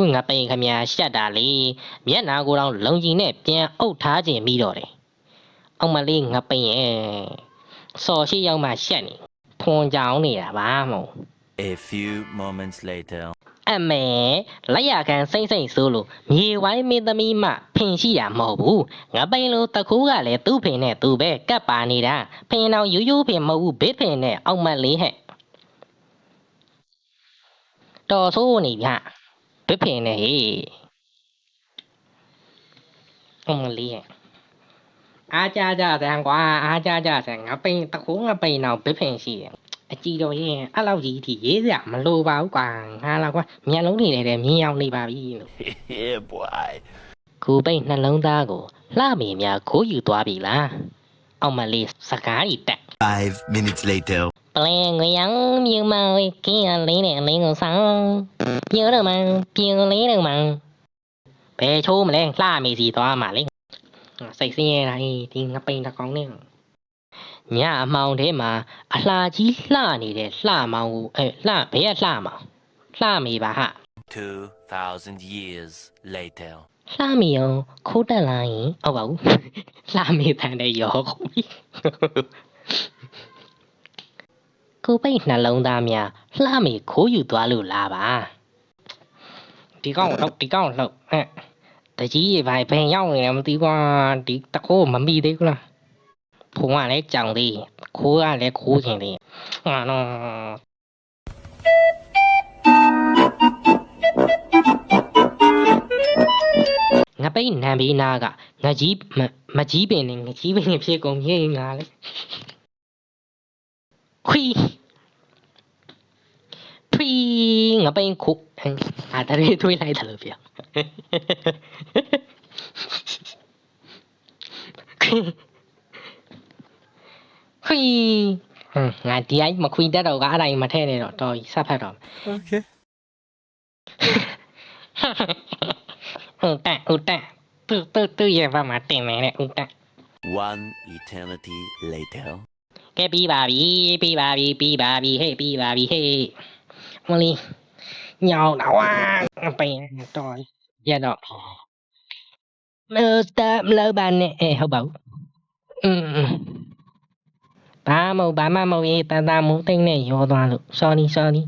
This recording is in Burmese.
ခုငါပိန်ခမညာရှက်တာလေမျက်နာကိုယ်တော့လုံကြီးနဲ့ပြန်အုပ်ထားခြင်းပြီးတော့တယ်အောင်မလေးငါပိန်ရဲ့စော်ရှိရောက်မှရှက်နေဖွန်ကြောင်နေတာပါမို့ A few moments later. အမေလက်ရခံစိမ့်စိမ့်ဆိုးလို့မြေဝိုင်းမင်းသမီးမှဖင်ရှိတာမဟုတ်ဘူးငါပိန်လို့တကူးကလည်းသူ့ဖင်နဲ့သူပဲကပ်ပါနေတာဖင်တော့ရိုးရိုးဖင်မဟုတ်ဘူးဘစ်ဖင်နဲ့အောင်မလေးဟဲ့တော်ဆိုးနေဗျ ဘစ်ဖင်နဲ့ဟေးအောင်မလေးဟဲ့အားကြကြဆန်ကွာအားကြကြဆန်ငါပိန်တကူးငါပိန်တော့ဘစ်ဖင်ရှိတယ်အကြည့်တော့ရင်အဲ့လောက်ကြီးအထိရေးစရာမလိုပါဘူးကွာငါလာကွာမျက်လုံးတွေနဲ့တည်းမြင်အောင်နေပါပြီလို့ yeah, boy. ခုပိတ်နှလုံးသားကိုလှမေများခိုးယူသွားပြီလားအောင်မလေးစကားကြီးတက် Five minutes later. ပလင်ငရောင်မြူမဝေးကင်းရလေးနဲ့အလင်းကိုဆောင်ပြိုးတော့မှပြိုးလေးတော့မှဘယ်ချိုးမလဲလှမေစီသွားမှာလေစိတ်ဆင်းရဲတာဟေးဒီငပိန်တစ်ကောင်နဲ့ညအမောင်ထဲမှာအလှကြီးလှနေတဲ့လှမောင်ကိုအဲလှဘယ်ကလှမောင်လှမေပါဟာ Two thousand years later. လှမီအောင်ခိုးတက်လာရင်ဟုတ်ပါဘူးလှမီတန်တဲ့ရောကုန်ပြီ ကိုပိတ်နှလုံးသားများလှမီခိုးယူသွားလို့လားပါဒီကောင်လှုပ်ဒီကောင်လှုပ်ဟဲ့တကြီးရေပိုင်းဘယ်ရောက်နေလဲမသိဘူးကွာဒီတခိုးမမိသေးဘူးလားဖုံကလည်းကြောင်သေးခိုးကလည်းခိုးချင်သေးဟာနော်ငပိတ်နံဘေးနာကငကြီးမမကြီးပင်နဲ့ငကြီးပင်နဲ့ဖြစ်ကုန်မြေငါလေခွီထွီငပိန်ခုအာတရေထွေးလိုက်တယ်လို့ပြောခွီ ဟွန်းငါဒီအိုင်းမခွီတတ်တော့ကအဲ့ဒါကြီးမထဲနဲ့တော့တော်ကြီးဆက်ဖတ်တော့ Okay. ဟုတ်တယ်ဟုတ်တယ်သူသူသူရဲ့ဘာမှတင်နေတယ်ဟုတ်တယ် One eternity later. ကဲပြီးပါပြီပြီးပါပြီပြီးပါပြီဟေးပြီးပါပြီဟေး မလီညောင်းတော့ဝါပင်တော့ရတော့မစတာမလောက်ပါနဲ့အဲဟုတ်ပါဘူးอืมဘာမဟုတ်ဘာမှမဟုတ်ရေးတန်တာမုံသိမ့်နဲ့ရောသွားလို့ sorry sorry